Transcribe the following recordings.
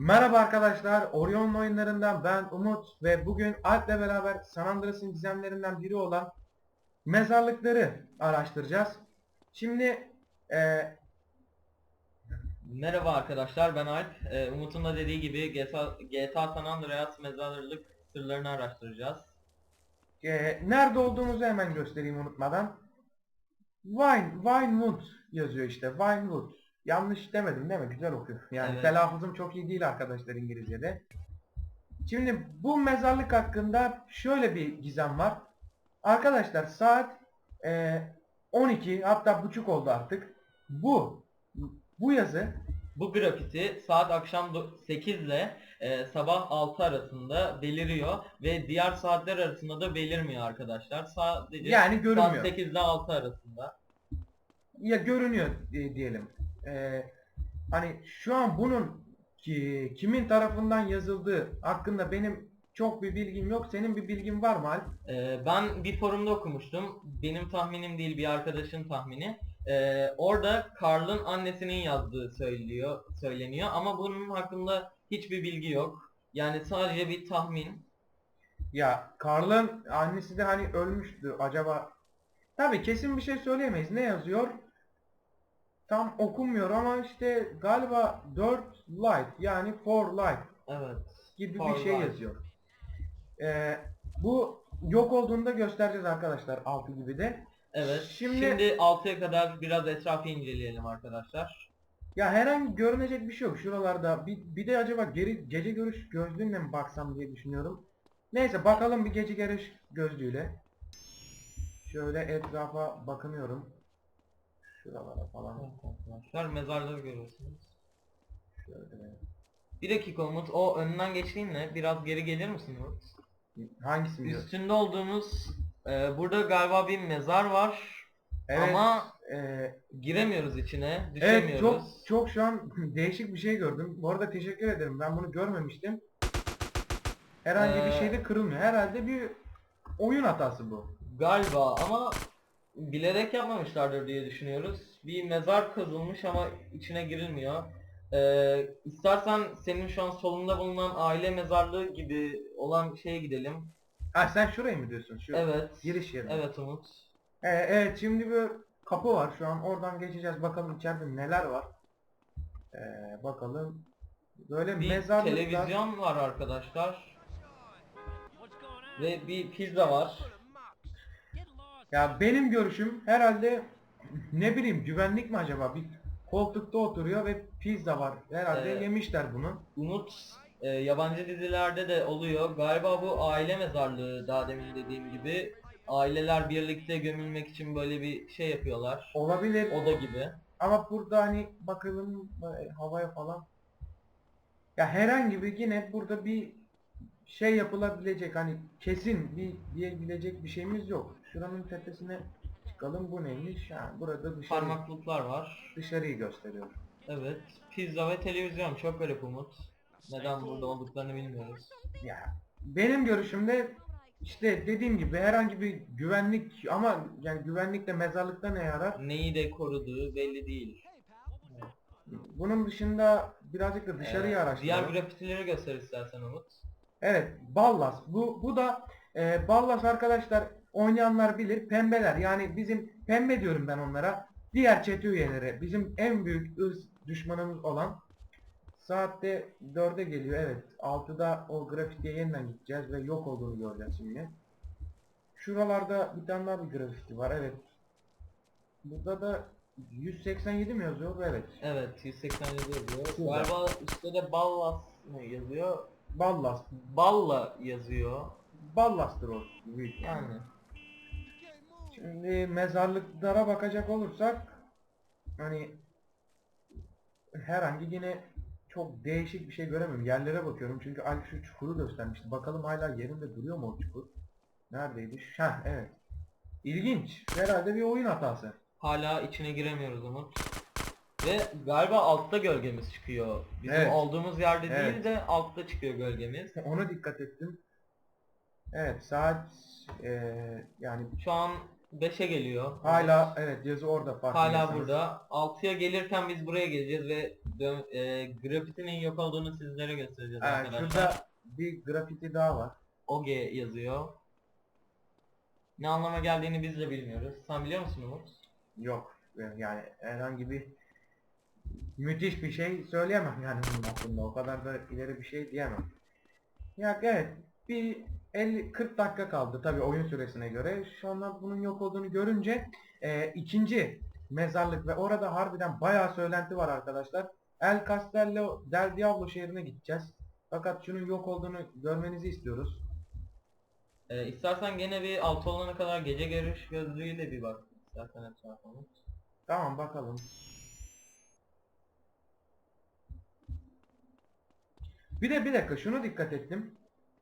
Merhaba arkadaşlar, Orion oyunlarından ben Umut ve bugün Alp'le beraber San Andreas'ın gizemlerinden biri olan mezarlıkları araştıracağız. Şimdi e, Merhaba arkadaşlar ben Alp. Ee, Umut'un da dediği gibi GTA, GTA San Andreas mezarlık sırlarını araştıracağız. e, nerede olduğumuzu hemen göstereyim unutmadan. Vine, Vinewood yazıyor işte, Vinewood. Yanlış demedim değil mi? Güzel okuyor. Yani Evet. telaffuzum çok iyi değil arkadaşlar İngilizce'de. Şimdi bu mezarlık hakkında şöyle bir gizem var. Arkadaşlar saat e, 12 hatta buçuk oldu artık. Bu bu yazı Bu grafiti saat akşam 8 ile e, sabah 6 arasında beliriyor ve diğer saatler arasında da belirmiyor arkadaşlar. Sadece yani saat görünmüyor. 8 ile 6 arasında. Ya görünüyor di- diyelim. E, hani şu an bunun ki, kimin tarafından yazıldığı hakkında benim çok bir bilgim yok. Senin bir bilgin var mı Alp? Ee, ben bir forumda okumuştum. Benim tahminim değil bir arkadaşın tahmini. Ee, orada Carl'ın annesinin yazdığı söylüyor, söyleniyor ama bunun hakkında hiçbir bilgi yok. Yani sadece bir tahmin. Ya Karl'ın annesi de hani ölmüştü acaba. Tabii kesin bir şey söyleyemeyiz. Ne yazıyor? Tam okunmuyor ama işte galiba 4 light yani 4 light Evet. gibi For bir şey life. yazıyor. Ee, bu yok olduğunda göstereceğiz arkadaşlar altı gibi de. Evet. Şimdi- Şimdi, 6'ya kadar biraz etrafı inceleyelim arkadaşlar. Ya herhangi görünecek bir şey yok şuralarda. Bir, bir de acaba geri gece görüş gözlüğüyle mi baksam diye düşünüyorum. Neyse bakalım bir gece görüş gözlüğüyle. Şöyle etrafa bakınıyorum. Şuralara falan. Evet arkadaşlar mezarları görüyorsunuz. Şöyle. Bir dakika Umut o önünden geçtiğinle biraz geri gelir misin Umut? Hangisini diyorsun? Üstünde olduğumuz e, burada galiba bir mezar var. Evet. Ama e, giremiyoruz içine, evet düşemiyoruz. çok çok şu an değişik bir şey gördüm. Bu arada teşekkür ederim. Ben bunu görmemiştim. Herhangi bir Ee, şeyde kırılmıyor. Herhalde bir oyun hatası bu. Galiba ama bilerek yapmamışlardır diye düşünüyoruz. Bir mezar kazılmış ama içine girilmiyor. Ee, istersen senin şu an solunda bulunan aile mezarlığı gibi olan şeye gidelim. Ha sen şurayı mı diyorsun? Şu Evet. giriş yeri. Evet Umut. Ee, evet şimdi bir kapı var şu an oradan geçeceğiz bakalım içeride neler var. Ee, bakalım. Böyle Bir mezarlıklar. televizyon var arkadaşlar. Ve bir pizza var. Ya benim görüşüm herhalde ne bileyim güvenlik mi acaba? Bir koltukta oturuyor ve pizza var. Herhalde Evet. yemişler bunu. Umut e, yabancı dizilerde de oluyor. Galiba bu aile mezarlığı daha demin dediğim gibi. Aileler birlikte gömülmek için böyle bir şey yapıyorlar. Olabilir. Oda gibi. Ama burada hani bakalım e, havaya falan. Ya herhangi bir yine burada bir şey yapılabilecek hani kesin bir diyebilecek bir şeyimiz yok. Şuranın tepesine çıkalım bu neymiş? Ha, burada dışarı, Parmaklıklar var. dışarıyı gösteriyor. Evet. Pizza ve televizyon. Çok garip Umut. Neden burada olduklarını bilmiyoruz. Ya benim görüşümde işte dediğim gibi herhangi bir güvenlik ama yani güvenlikle mezarlıkta ne yarar? Neyi de koruduğu belli değil. Bunun dışında birazcık da dışarıyı Ee, araştıralım. Diğer grafitileri göster istersen Umut. Evet, Ballas. Bu bu da e, Ballas arkadaşlar oynayanlar bilir. Pembeler. Yani bizim pembe diyorum ben onlara. Diğer çete üyeleri. Bizim en büyük ırz düşmanımız olan saatte 4'e geliyor. Evet. 6'da o grafitiye yeniden gideceğiz ve yok olduğunu göreceğiz şimdi. Şuralarda bir tane daha bir grafiti var. Evet. Burada da 187 mi yazıyor? Evet. Evet 187 yazıyor. Şurada. Galiba üstte de Ballas mı yazıyor? Ballas. Balla yazıyor. Ballas'tır o. Büyük. Yani. Şimdi mezarlıklara bakacak olursak hani herhangi yine çok değişik bir şey göremiyorum. Yerlere bakıyorum çünkü Alp şu çukuru göstermişti. Bakalım hala yerinde duruyor mu o çukur? Neredeydi? Heh evet. İlginç. Herhalde bir oyun hatası. Hala içine giremiyoruz Umut. Ve galiba altta gölgemiz çıkıyor. Bizim Evet. olduğumuz yerde Evet. değil de altta çıkıyor gölgemiz. Ona dikkat ettim. Evet saat eee, yani Şu an 5'e geliyor. hala evet yazı orada farklı. Hala burada. 6'ya gelirken biz buraya geleceğiz ve e, grafitinin yok olduğunu sizlere göstereceğiz Ee, arkadaşlar. şurada bir grafiti daha var. OG yazıyor. Ne anlama geldiğini biz de bilmiyoruz. Sen biliyor musun Umut? Yok. Yani herhangi bir müthiş bir şey söyleyemem yani bunun hakkında. O kadar da ileri bir şey diyemem. Ya evet bir 50-40 dakika kaldı tabi oyun süresine göre. Şu anda bunun yok olduğunu görünce e, ikinci mezarlık ve orada harbiden bayağı söylenti var arkadaşlar. El Castello del Diablo şehrine gideceğiz. Fakat şunun yok olduğunu görmenizi istiyoruz. Ee, istersen gene bir altı olana kadar gece görüş gözlüğüyle bir bak. İstersen etrafa Umut. Tamam bakalım. Bir de bir dakika şunu dikkat ettim.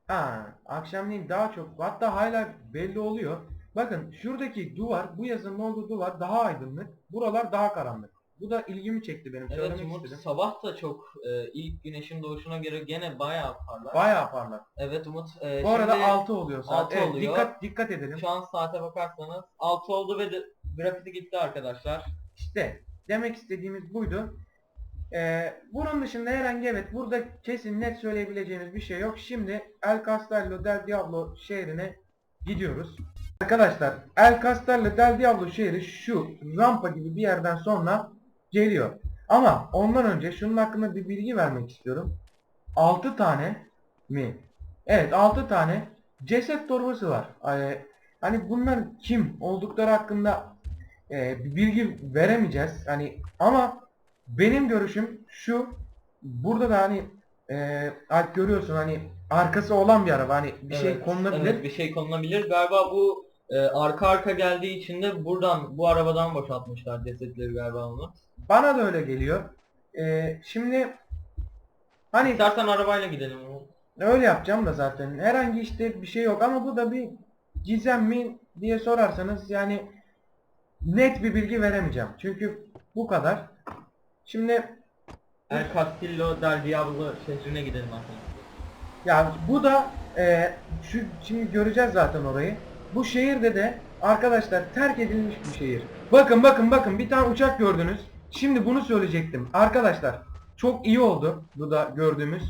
Ha, akşamleyin daha çok hatta hala belli oluyor. Bakın şuradaki duvar bu yazının olduğu duvar daha aydınlık. Buralar daha karanlık. Bu da ilgimi çekti benim Evet söylemek Umut istedim. sabah da çok e, ilk güneşin doğuşuna göre gene bayağı parlak. Bayağı parlak. evet Umut. e, Bu arada şimdi 6 oluyor saat. altı Evet, oluyor. dikkat dikkat edelim. Şu an saate bakarsanız 6 oldu ve de, grafiti gitti arkadaşlar. İşte demek istediğimiz buydu. Ee, bunun dışında herhangi evet burada kesin net söyleyebileceğimiz bir şey yok. Şimdi El Castello del Diablo şehrine gidiyoruz. Arkadaşlar El Castello del Diablo şehri şu rampa gibi bir yerden sonra geliyor. Ama ondan önce şunun hakkında bir bilgi vermek istiyorum. 6 tane mi? Evet 6 tane ceset torbası var. Ee, hani bunlar kim oldukları hakkında e, bilgi veremeyeceğiz. Hani ama benim görüşüm şu. Burada da hani e, Alp görüyorsun hani arkası olan bir araba hani bir şey Evet, konulabilir. Evet bir şey konulabilir. Galiba bu e, arka arka geldiği için de buradan bu arabadan boşaltmışlar cesetleri galiba Umut. Bana da öyle geliyor. E, şimdi hani İstersen arabayla gidelim öyle yapacağım da zaten herhangi işte bir şey yok ama bu da bir gizem mi diye sorarsanız yani net bir bilgi veremeyeceğim. Çünkü bu kadar. Şimdi El Castillo del Diablo şehrine gidelim arkadaşlar. Ya bu da e, şu şimdi göreceğiz zaten orayı. Bu şehirde de arkadaşlar terk edilmiş bir şehir. Bakın bakın bakın bir tane uçak gördünüz. Şimdi bunu söyleyecektim. Arkadaşlar çok iyi oldu bu da gördüğümüz.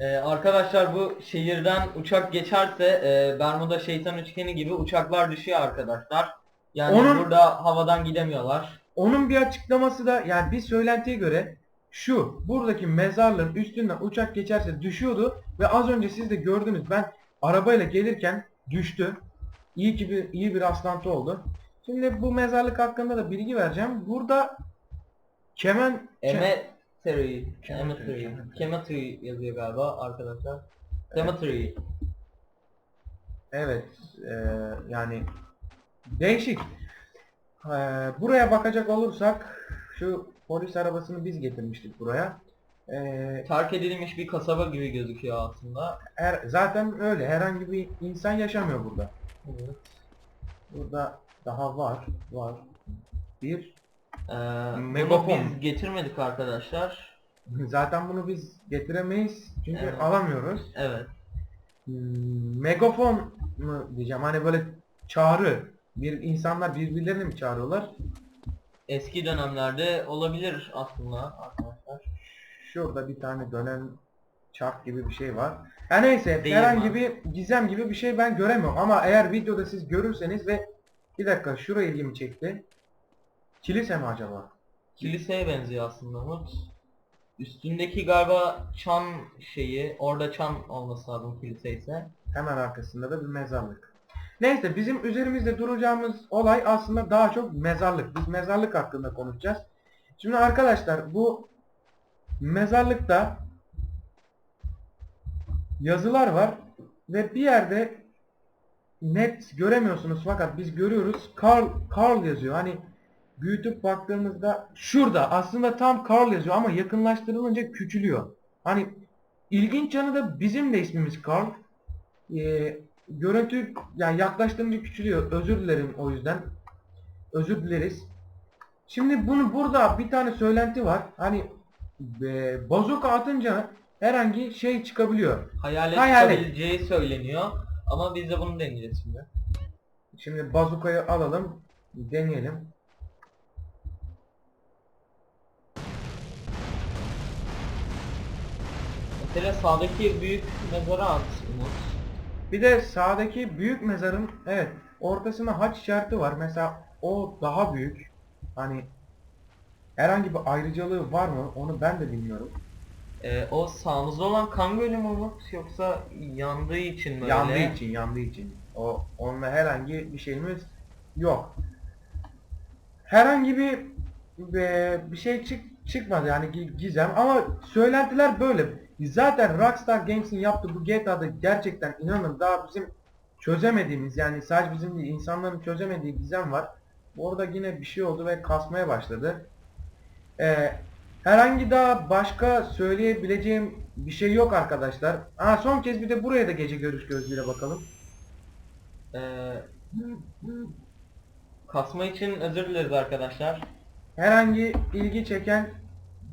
Ee, arkadaşlar bu şehirden uçak geçerse e, Bermuda şeytan üçgeni gibi uçaklar düşüyor arkadaşlar. Yani Onun- burada havadan gidemiyorlar. Onun bir açıklaması da yani bir söylentiye göre şu buradaki mezarlığın üstünden uçak geçerse düşüyordu ve az önce siz de gördünüz ben arabayla gelirken düştü. İyi ki bir iyi bir rastlantı oldu. Şimdi bu mezarlık hakkında da bilgi vereceğim. Burada kemen Cemetery, Cemetery, Cemetery, yazıyor galiba arkadaşlar. Cemetery. Evet, e, yani değişik. E, buraya bakacak olursak şu polis arabasını biz getirmiştik buraya. E, Terk edilmiş bir kasaba gibi gözüküyor aslında. her, zaten öyle. Herhangi bir insan yaşamıyor burada. Evet. Burada daha var, var. Bir, Ee, bunu Megafon. biz getirmedik arkadaşlar. zaten bunu biz getiremeyiz çünkü Evet. alamıyoruz. Evet. Hmm, Megafon mu diyeceğim hani böyle çağrı. Bir insanlar birbirlerini mi çağırıyorlar? Eski dönemlerde olabilir aslında arkadaşlar. Şurada bir tane dönen çark gibi bir şey var. Ha neyse Değil herhangi mi? bir gizem gibi bir şey ben göremiyorum ama eğer videoda siz görürseniz ve bir dakika şuraya ilgimi çekti. Kilise mi acaba? Kiliseye benziyor aslında Umut. Üstündeki galiba çan şeyi, orada çan olması lazım kilise ise. Hemen arkasında da bir mezarlık. Neyse bizim üzerimizde duracağımız olay aslında daha çok mezarlık. Biz mezarlık hakkında konuşacağız. Şimdi arkadaşlar bu mezarlıkta yazılar var ve bir yerde net göremiyorsunuz fakat biz görüyoruz. Carl, Carl yazıyor. Hani büyütüp baktığımızda şurada aslında tam Carl yazıyor ama yakınlaştırılınca küçülüyor. Hani ilginç yanı da bizim de ismimiz Carl. Ee, Görüntü yani yaklaştığım küçülüyor. Özür dilerim o yüzden. Özür dileriz. Şimdi bunu burada bir tane söylenti var. Hani e, bazuka atınca herhangi şey çıkabiliyor. Hayalet, Hayalet. çıkabileceği söyleniyor. Ama biz de bunu deneyeceğiz şimdi. Şimdi bazukayı alalım. Deneyelim. Mesela sağdaki büyük mezara at Umut. Bir de sağdaki büyük mezarın evet ortasında haç işareti var. Mesela o daha büyük. Hani herhangi bir ayrıcalığı var mı? Onu ben de bilmiyorum. Ee, o sağımızda olan kan gölü mü Umut yoksa yandığı için mi öyle? Yandığı için, yandığı için. O onunla herhangi bir şeyimiz yok. Herhangi bir e, bir şey çık çıkmadı yani gi- gizem ama söylentiler böyle. Zaten Rockstar Games'in yaptığı bu GTA'da gerçekten inanın daha bizim çözemediğimiz yani sadece bizim değil insanların çözemediği gizem var. Orada yine bir şey oldu ve kasmaya başladı. Ee, herhangi daha başka söyleyebileceğim bir şey yok arkadaşlar. Ha, son kez bir de buraya da gece görüş gözüyle bakalım. Ee, kasma için özür dileriz arkadaşlar. Herhangi ilgi çeken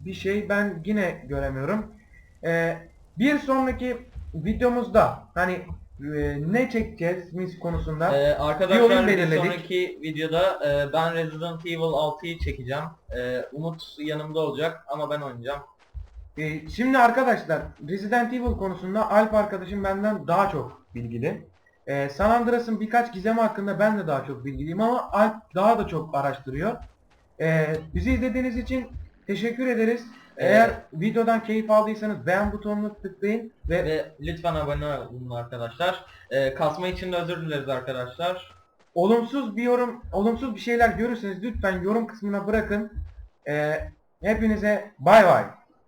bir şey ben yine göremiyorum. Ee, bir sonraki videomuzda hani e, ne çekeceğiz konusunda Ee, Bir arkadaşlar bir, belirledik. sonraki videoda e, ben Resident Evil 6'yı çekeceğim. E, Umut yanımda olacak ama ben oynayacağım. Ee, şimdi arkadaşlar Resident Evil konusunda Alp arkadaşım benden daha çok bilgili. Ee, San Andreas'ın birkaç gizemi hakkında ben de daha çok bilgiliyim ama Alp daha da çok araştırıyor. Ee, bizi izlediğiniz için teşekkür ederiz. Eğer videodan keyif aldıysanız beğen butonuna tıklayın ve Ve lütfen abone olun arkadaşlar. E, kasma için de özür dileriz arkadaşlar. olumsuz bir yorum, olumsuz bir şeyler görürseniz lütfen yorum kısmına bırakın. Ee, hepinize bay bay.